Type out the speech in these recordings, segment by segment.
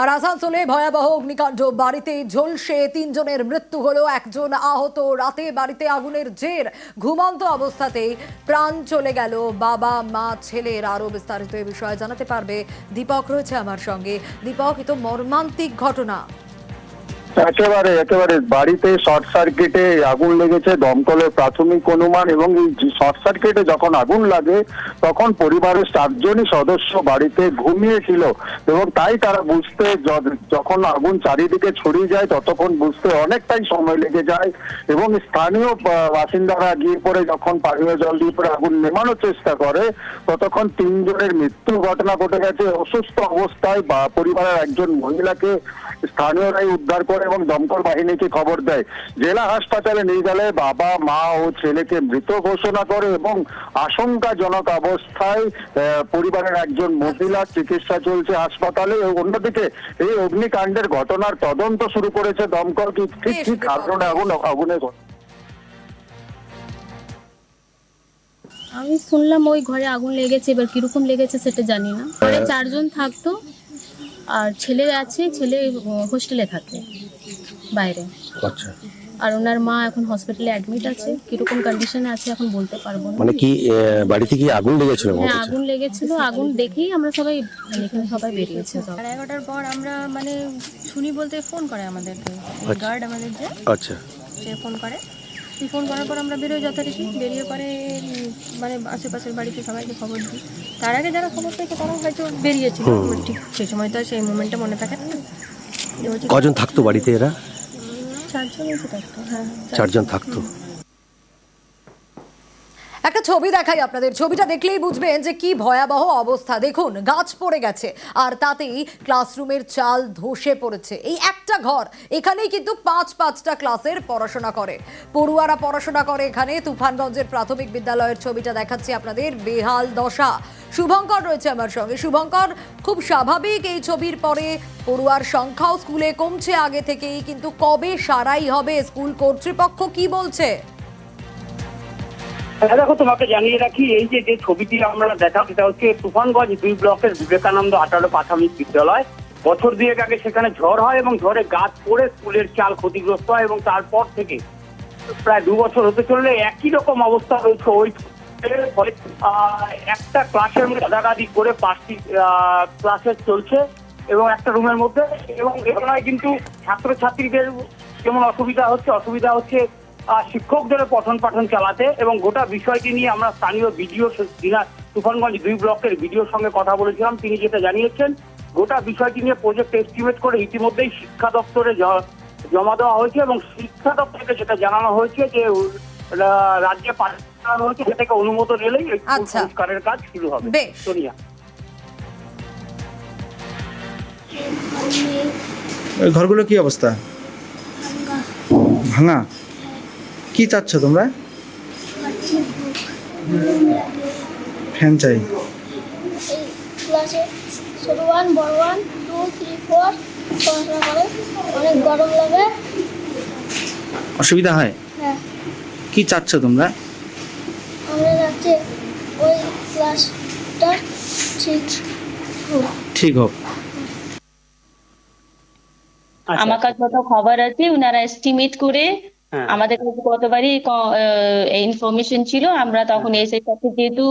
আর আসানসোলে ভয়াবহ অগ্নিকাণ্ড। বাড়িতে ঝলসে তিনজনের মৃত্যু হলো, একজন আহত। রাতে বাড়িতে আগুনের জের। ঘুমন্ত অবস্থাতেই প্রাণ চলে গেল বাবা, মা, ছেলের। আরও বিস্তারিত এ বিষয়ে জানাতে পারবে দীপক রয়েছে আমার সঙ্গে। দীপক, এ তো মর্মান্তিক ঘটনা। একেবারে একেবারে বাড়িতে শর্ট সার্কিটে আগুন লেগেছে দমকলের প্রাথমিক অনুমান এবং এই শর্ট সার্কিটে যখন আগুন লাগে, তখন পরিবারের চারজনই সদস্য বাড়িতে ঘুমিয়েছিল এবং তাই তারা বুঝতে যখন আগুন চারিদিকে ছড়িয়ে যায়, ততক্ষণ বুঝতে অনেকটাই সময় লেগে যায় এবং স্থানীয় বাসিন্দারা গিয়ে পরে যখন পানীয় জল দিয়ে পরে আগুন নেমানোর চেষ্টা করে, ততক্ষণ তিনজনের মৃত্যু ঘটনা ঘটে গেছে। অসুস্থ অবস্থায় বা, পরিবারের একজন মহিলাকে স্থানীয়রাই উদ্ধার করে এবং দমকল বাহিনীকে খবর দেয়? জেলা হাসপাতালে নিয়ে গেলে বাবা মা ও ছেলেকে মৃত ঘোষণা করে এবং আশঙ্কাজনক অবস্থায় পরিবারের একজন মহিলা চিকিৎসা চলছে হাসপাতালে। অন্যদিকে এই অগ্নিকাণ্ডের ঘটনার তদন্ত শুরু করেছে দমকল। কি ঠিক ঠিক। কারণে আগুন আগুনের আমি শুনলাম ওই ঘরে আগুন লেগেছে এবার কীরকম লেগেছে সেটা জানি না। ঘরে চারজন থাকতো। আর ছেলে আছে ছেলে হোস্টেলে থাকে বাইরে। আচ্ছা। আর ওনার মা এখন হসপিটালে অ্যাডমিট আছে কীরকম কন্ডিশনে আছে এখন বলতে পারব না। মানে কি বাড়িতে কি আগুন লেগেছিল হ্যাঁ আগুন লেগেছিল আগুন দেখেই আমরা সবাই মানে এখানে সবাই বেরিয়েছে। সব সাড়ে এগারোটার পর আমরা মানে শুনি বলতে ফোন করে আমাদেরকে আচ্ছা। গার্ড আমাদের যে আচ্ছা। সে ফোন করে। ফোন করার পর আমরা বেরোই যথারীতি। বেরিয়ে পরে মানে আশেপাশের বাড়িতে সবাইকে খবর দিই। তার আগে যারা খবর পেয়েছে তারা হয়তো বেরিয়েছিল। আমার ঠিক সেই সময় তো সেই মুমেন্টটা মনে থাকে না। কজন থাকতো বাড়িতে এরা? চারজন থাকতো হ্যাঁ চারজন। থাকতো। ছবি দেখাই আপনাদের। ছবিটা দেখলেই বুঝবেন যে কি ভয়াবহ অবস্থা। দেখুন, গাছ পড়ে গেছে, আর তাতেই ক্লাসরুমের চাল ধসে পড়েছে। এই একটা ঘর, এখানেই কিন্তু পাঁচ পাঁচটা ক্লাসের পড়াশোনা করে। পড়ুয়ারা পড়াশোনা করে এখানে। তুফানগঞ্জের প্রাথমিক বিদ্যালয়ের ছবিটা দেখাচ্ছি আপনাদের। বেহাল দশা। শুভঙ্কর রয়েছে আমার সঙ্গে। শুভঙ্কর, খুব স্বাভাবিক এই ছবির পরে পড়ুয়ার সংখ্যাও স্কুলে কমছে আগে থেকেই, কিন্তু কবে সারাই হবে স্কুল কর্তৃপক্ষ কি বলছে? দেখো তোমাকে জানিয়ে রাখি এই যে যে ছবিটি আমরা দেখা সেটা হচ্ছে তুফানগঞ্জ দুই ব্লকের বিবেকানন্দ আঠারো প্রাথমিক বিদ্যালয় বছর দুয়েক আগে সেখানে ঝড় হয় এবং ঝড়ে গাছ পড়ে স্কুলের চাল ক্ষতিগ্রস্ত হয় এবং তারপর থেকে প্রায় দু বছর হতে চললে একই রকম অবস্থা রয়েছে ওই ফলে, একটা ক্লাসের মধ্যে গাদাগাদি করে পাঁচটি ক্লাসে চলছে এবং একটা রুমের মধ্যে এবং এখানে কিন্তু ছাত্রছাত্রীদের যেমন অসুবিধা হচ্ছে অসুবিধা হচ্ছে শিক্ষকদের পঠন পাঠন চালাতে এবং গোটা বিষয়টি নিয়ে আমরা স্থানীয় বিডিও দিনা তুফানগঞ্জ দুই ব্লকের বিডিওর সঙ্গে কথা বলেছিলাম। তিনি যেটা জানিয়েছেন গোটা বিষয়টি নিয়ে প্রজেক্ট এস্টিমেট করে ইতিমধ্যেই শিক্ষা দপ্তরে জ- জমা দেওয়া হয়েছে এবং শিক্ষা দপ্তরকে যেটা জানানো হয়েছে যে রাজ্যে পাঠানো হয়েছে সেটাকে অনুমোদন এলেই এই আচ্ছা। সংস্কারের কাজ শুরু হবে। সোনিয়া। ঘরগুলো কি অবস্থা? ভাঙা। কি চাচ্ছ তোমরা ফ্যান চাই অসুবিধা হয় কি চাচ্ছ তোমরা ঠিক হোক। আমার কাছে খবর আছে ওনারা এস্টিমেট করে। আমাদের কাছে কতবারই ইনফরমেশন ছিল আমরা তখন এসে সাথে যেহেতু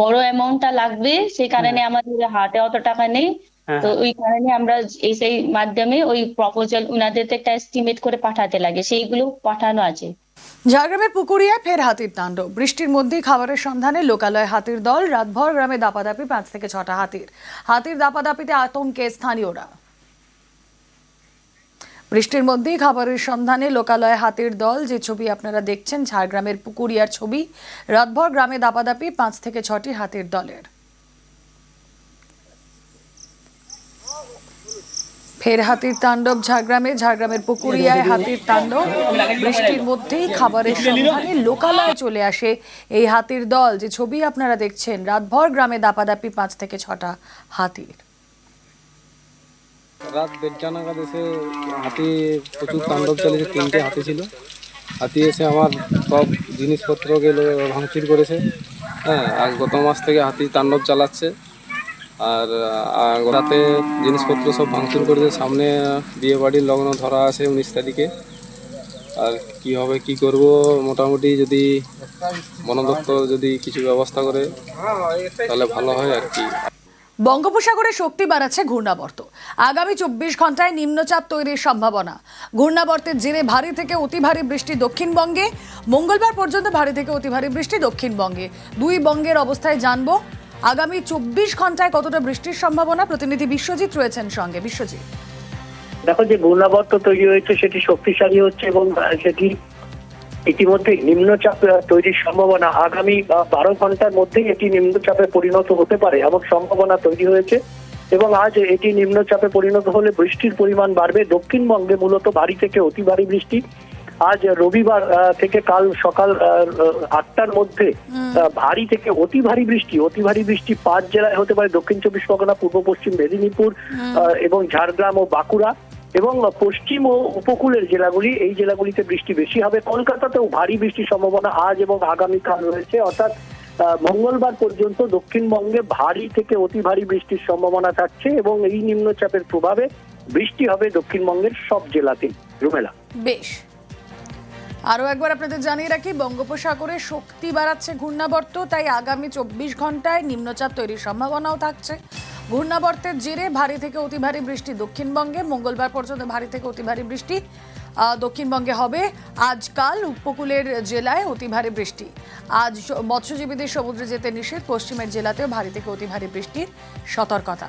বড় অ্যামাউন্টটা লাগবে সেই কারণে আমাদের হাতে অত টাকা নেই। হ্যাঁ, তো ওই কারণে আমরা এসআই মাধ্যমে ওই প্রপোজাল ওনাদের একটা এস্টিমেট করে পাঠাতে লাগে সেইগুলো পাঠানো আছে। ঝাড়গ্রামের পুকুরিয়ায় ফের হাতির তাণ্ডব বৃষ্টির মধ্যেই খাবারের সন্ধানে লোকালয় হাতির দল রাতভর গ্রামে দাপাদাপি পাঁচ থেকে ছটা হাতির। হাতির দাপাদাপিতে আতঙ্কে স্থানীয়রা। বৃষ্টির মধ্যেই খাবারের সন্ধানে লোকালয়ে হাতির দল। যে ছবি আপনারা দেখছেন, ঝাড়গ্রামের পুকুরিয়ার ছবি। রাতভর গ্রামে দাপাদাপি পাঁচ থেকে ছটি হাতির দলের। ফের হাতির তাণ্ডব ঝাড়গ্রামে, ঝাড়গ্রামের পুকুরিয়ায় হাতির তাণ্ডব। বৃষ্টির মধ্যেই খাবারের সন্ধানে লোকালয়ে চলে আসে এই হাতির দল। যে ছবি আপনারা দেখছেন, রাতভর গ্রামে দাপাদাপি পাঁচ থেকে ছটা হাতির। রাত দেড়টা নাগাদ এসে হাতি, প্রচুর তাণ্ডব চালিয়েছে তিনটে হাতি ছিল। হাতি এসে আমার সব জিনিসপত্র গেলে, ভাঙচুর করেছে। হ্যাঁ আর গত মাস থেকে হাতি তাণ্ডব চালাচ্ছে। আর রাতে জিনিসপত্র সব ভাঙচুর করেছে। সামনে বিয়ে বাড়ির লগ্ন ধরা আছে উনিশ তারিখে। আর কি হবে, কি করব? মোটামুটি যদি বন দপ্তর যদি কিছু ব্যবস্থা করে, তাহলে ভালো হয় আর কি। বঙ্গোপসাগরে শক্তি বাড়াচ্ছে ঘূর্ণাবর্ত। আগামী চব্বিশ ঘন্টায় নিম্নচাপ তৈরির সম্ভাবনা। ঘূর্ণাবর্তের জেরে ভারী থেকে অতি ভারী বৃষ্টি দক্ষিণবঙ্গে। মঙ্গলবার পর্যন্ত ভারী থেকে অতি ভারী বৃষ্টি দক্ষিণবঙ্গে। দুই বঙ্গের অবস্থায় জানব। আগামী চব্বিশ ঘন্টায় কতটা বৃষ্টির সম্ভাবনা? প্রতিনিধি বিশ্বজিৎ রয়েছেন সঙ্গে। বিশ্বজিৎ। দেখো, যে ঘূর্ণাবর্ত তৈরি হয়েছে, সেটি শক্তিশালী হচ্ছে এবং সেটি ইতিমধ্যে নিম্নচাপ তৈরির সম্ভাবনা আগামী বারো ঘণ্টার মধ্যেই এটি নিম্নচাপে পরিণত হতে পারে এমন সম্ভাবনা তৈরি হয়েছে। এবং আজ এটি নিম্নচাপে পরিণত হলে বৃষ্টির পরিমাণ বাড়বে। দক্ষিণবঙ্গে মূলত ভারী থেকে অতি ভারী বৃষ্টি। আজ রবিবার থেকে কাল সকাল আটটার মধ্যে ভারী থেকে অতি ভারী বৃষ্টি অতি ভারী বৃষ্টি পাঁচ জেলায় হতে পারে। দক্ষিণ চব্বিশ পরগনা পূর্ব পশ্চিম মেদিনীপুর এবং ঝাড়গ্রাম ও বাঁকুড়া। এবং পশ্চিম ও উপকূলের জেলাগুলি, এই জেলাগুলিতে বৃষ্টি বেশি হবে। কলকাতাতেও ভারী বৃষ্টির সম্ভাবনা আজ এবং আগামীকাল রয়েছে। অর্থাৎ মঙ্গলবার পর্যন্ত দক্ষিণবঙ্গে ভারী থেকে অতি ভারী বৃষ্টির সম্ভাবনা থাকছে এবং এই নিম্নচাপের প্রভাবে বৃষ্টি হবে দক্ষিণবঙ্গের সব জেলাতেই। রুমেলা। বেশ। আরও একবার আপনাদের জানিয়ে রাখি, বঙ্গোপসাগরে শক্তি বাড়াচ্ছে ঘূর্ণাবর্ত, তাই আগামী চব্বিশ ঘন্টায় নিম্নচাপ তৈরির সম্ভাবনাও থাকছে। ঘূর্ণাবর্তের জেরে ভারী থেকে অতি ভারী বৃষ্টি দক্ষিণবঙ্গে, মঙ্গলবার পর্যন্ত ভারী থেকে অতি ভারী বৃষ্টি দক্ষিণবঙ্গে হবে। আজকাল উপকূলের জেলায় অতি ভারী বৃষ্টি। আজ মৎস্যজীবীদের সমুদ্রে যেতে নিষেধ, পশ্চিমের জেলাতেও ভারী থেকে অতি ভারী বৃষ্টির সতর্কতা।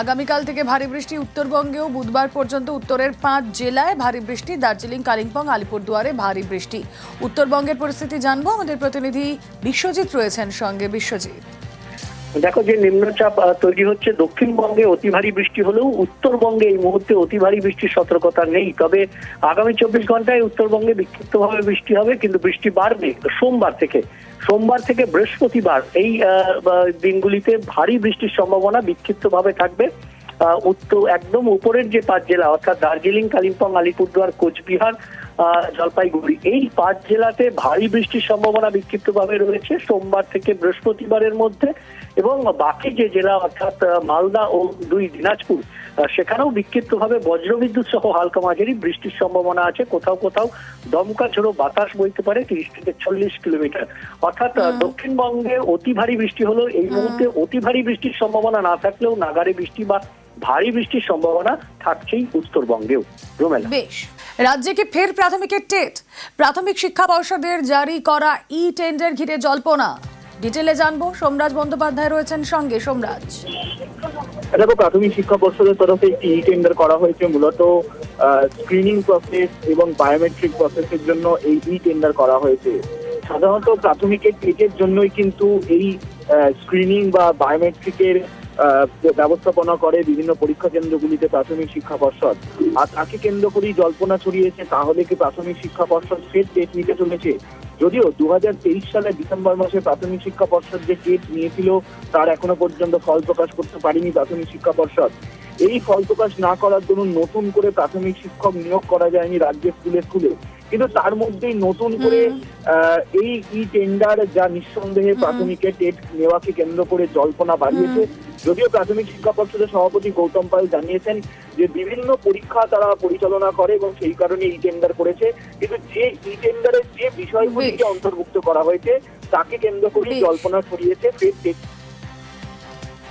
আগামীকাল থেকে ভারী বৃষ্টি উত্তরবঙ্গেও, বুধবার পর্যন্ত উত্তরের পাঁচ জেলায় ভারী বৃষ্টি, দার্জিলিং, কালিম্পং, আলিপুরদুয়ারে ভারী বৃষ্টি। উত্তরবঙ্গের পরিস্থিতি জানব। আমাদের প্রতিনিধি বিশ্বজিৎ রয়েছেন সঙ্গে বিশ্বজিৎ। দেখো, যে নিম্নচাপ তৈরি হচ্ছে, দক্ষিণবঙ্গে অতি ভারী বৃষ্টি হলেও উত্তরবঙ্গে এই মুহূর্তে অতি ভারী বৃষ্টির সতর্কতা নেই। তবে আগামী চব্বিশ ঘন্টায় উত্তরবঙ্গে বিক্ষিপ্তভাবে বৃষ্টি হবে, কিন্তু বৃষ্টি বাড়বে সোমবার থেকে। সোমবার থেকে বৃহস্পতিবার এই দিনগুলিতে ভারী বৃষ্টির সম্ভাবনা বিক্ষিপ্তভাবে থাকবে। উত্তর একদম উপরের যে পাঁচ জেলা, অর্থাৎ দার্জিলিং, কালিম্পং, আলিপুরদুয়ার, কোচবিহার জলপাইগুড়ি, এই পাঁচ জেলাতে ভারী বৃষ্টির সম্ভাবনা বিক্ষিপ্তভাবে রয়েছে সোমবার থেকে বৃহস্পতিবারের মধ্যে। এবং বাকি যে জেলা, অর্থাৎ মালদা ও দুই দিনাজপুর সেখানেও বিক্ষিপ্তভাবে বজ্রবিদ্যুৎ সহ হালকা মাঝারি বৃষ্টির সম্ভাবনা আছে। কোথাও কোথাও দমকা ঝোড়ো বাতাস বইতে পারে তিরিশ থেকে চল্লিশ কিলোমিটার। অর্থাৎ দক্ষিণবঙ্গে অতি ভারী বৃষ্টি হলো এই মুহূর্তে অতি ভারী বৃষ্টির সম্ভাবনা না থাকলেও নাগারে বৃষ্টি বা ভারী বৃষ্টির সম্ভাবনা থাকছেই উত্তরবঙ্গেও। রোমেলা। বেশ। রাজ্যে কি ফের প্রাথমিকের টেট? প্রাথমিক শিক্ষা পর্ষদের জারি করা ই টেন্ডার ঘিরে জল্পনা। ডিটেলে জানব। সোমরাজ বন্দ্যোপাধ্যায় রয়েছেন সঙ্গে। সোমরাজ। দেখো, প্রাথমিক শিক্ষা পর্ষদের তরফে একটি ই টেন্ডার করা হয়েছে। মূলত স্ক্রিনিং প্রসেস এবং বায়োমেট্রিক প্রসেসের জন্য এই ই টেন্ডার করা হয়েছে। সাধারণত প্রাথমিকের টেটের জন্যই কিন্তু এই স্ক্রিনিং বা বায়োমেট্রিকের ব্যবস্থাপনা করে বিভিন্ন পরীক্ষা কেন্দ্রগুলিতে প্রাথমিক শিক্ষা পর্ষদ। আর তাকে কেন্দ্র করেই জল্পনা ছড়িয়েছে, তাহলে কি প্রাথমিক শিক্ষা পর্ষদ ফের টেট নিতে চলেছে? যদিও দু সালে ডিসেম্বর মাসে প্রাথমিক শিক্ষা পর্ষদ যে টেট নিয়েছিল, তার এখনও পর্যন্ত ফল প্রকাশ করতে পারেনি প্রাথমিক শিক্ষা পর্ষদ। এই ফল প্রকাশ না করার দরুন নতুন করে প্রাথমিক শিক্ষক নিয়োগ করা যায়নি রাজ্যের স্কুলে স্কুলে। কিন্তু তার মধ্যেই নতুন করে এই ই টেন্ডার যা নিঃসন্দেহে প্রাথমিকের টেট নেওয়াকে কেন্দ্র করে জল্পনা বাড়িয়েছে। যদিও প্রাথমিক শিক্ষা পর্ষদের সভাপতি গৌতম পাল জানিয়েছেন যে বিভিন্ন পরীক্ষা তারা পরিচালনা করে এবং সেই কারণে ই টেন্ডার করেছে। কিন্তু যে ই টেন্ডারের যে বিষয়গুলিকে অন্তর্ভুক্ত করা হয়েছে তাকে কেন্দ্র করেই বেশ। জল্পনা ছড়িয়েছে ফের টেট